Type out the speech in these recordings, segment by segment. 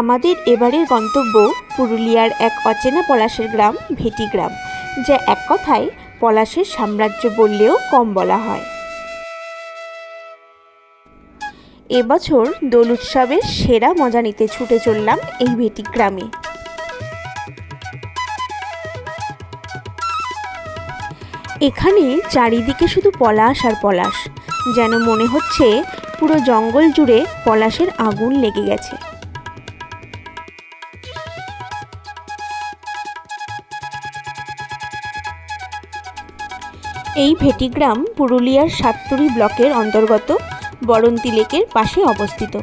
আমাদের এবারের গন্তব্য পুরুলিয়ার এক অচেনা পলাশের গ্রাম ভেটি গ্রাম, যা এক কথায় পলাশের সাম্রাজ্য বললেও কম বলা হয়। এবছর দোল উৎসবের সেরা মজা নিতে ছুটে চললাম এই ভেটি গ্রামে। এখানে চারিদিকে শুধু পলাশ আর পলাশ, যেন মনে হচ্ছে পুরো জঙ্গল জুড়ে পলাশের আগুন লেগে গেছে। এই ভেটিগ্রাম পুরুলিয়ার সাততুরি ব্লকের অন্তর্গত বরন্তি লেকের পাশে অবস্থিত।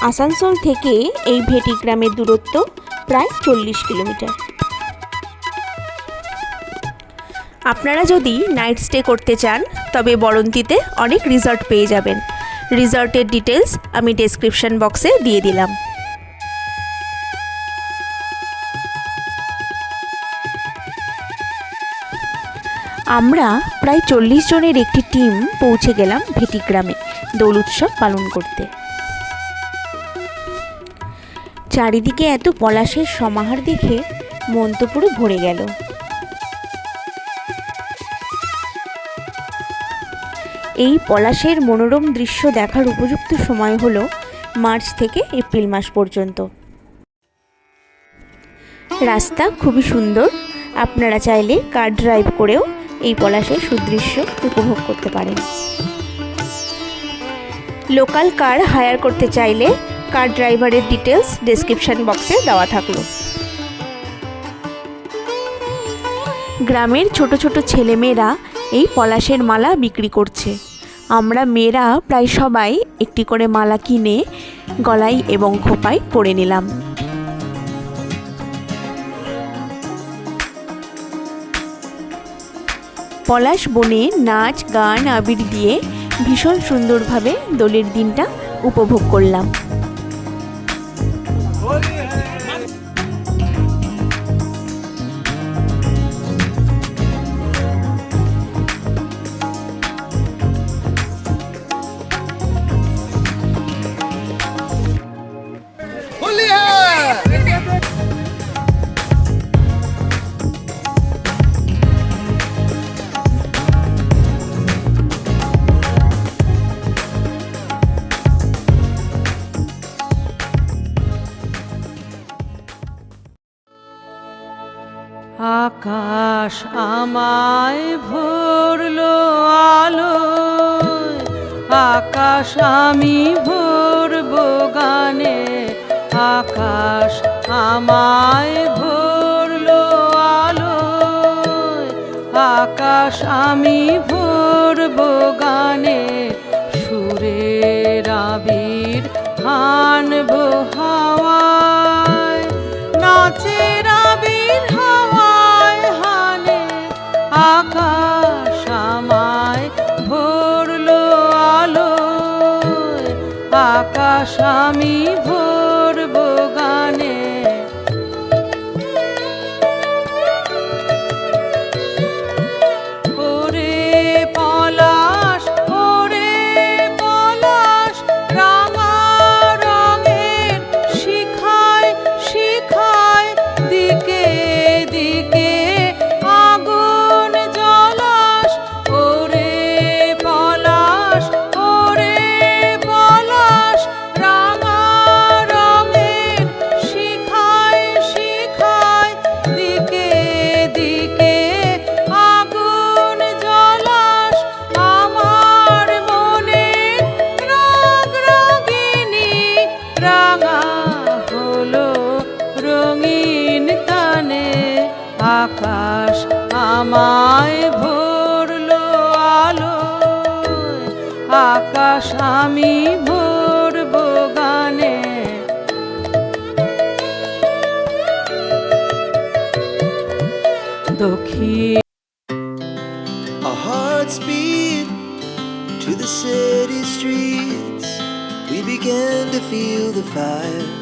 আসানসোল থেকে এই ভেটিগ্রামের দূরত্ব প্রায় চল্লিশ কিলোমিটার। আপনারা যদি নাইট স্টে করতে চান, তবে বরন্তিতে অনেক রিসর্ট পেয়ে যাবেন। রিসর্টের ডিটেলস আমি ডেসক্রিপশন বক্সে দিয়ে দিলাম। আমরা প্রায় চল্লিশ জনের একটি টিম পৌঁছে গেলাম ভেটিগ্রামে দোল উৎসব পালন করতে। চারিদিকে এত পলাশের সমাহার দেখে মন তো পুরো ভরে গেল। এই পলাশের মনোরম দৃশ্য দেখার উপযুক্ত সময় হল মার্চ থেকে এপ্রিল মাস পর্যন্ত। রাস্তা খুবই সুন্দর, আপনারা চাইলে কার ড্রাইভ করেও এই পলাশের সুদৃশ্য উপভোগ করতে পারেন। লোকাল কার হায়ার করতে চাইলে কার ড্রাইভারের ডিটেলস ডেসক্রিপশন বক্সে দেওয়া থাকল। গ্রামের ছোট ছোট ছেলেমেয়েরা এই পলাশের মালা বিক্রি করছে। আমরা মেয়েরা প্রায় সবাই একটি করে মালা কিনে, গলায় এবং খোপায় পরে নিলাম। পলাশ বনে নাচ গান আবির দিয়ে ভীষণ সুন্দরভাবে দোলের দিনটা উপভোগ করলাম। আকাশ আমায় ভরলো আলো, আকাশ আমি ভরব গানে, আকাশ আমায় ভরলো আলো, আকাশ আমি ভরব গানে, সুরের আবির হানব হাওয়ায় আকাশ আমি ভরব আকাশ আমায় ভরলো আলো আকাশ আমি ভরব গানে দক্ষিণ Our hearts beat to the city streets. We began to feel the fire.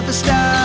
The a star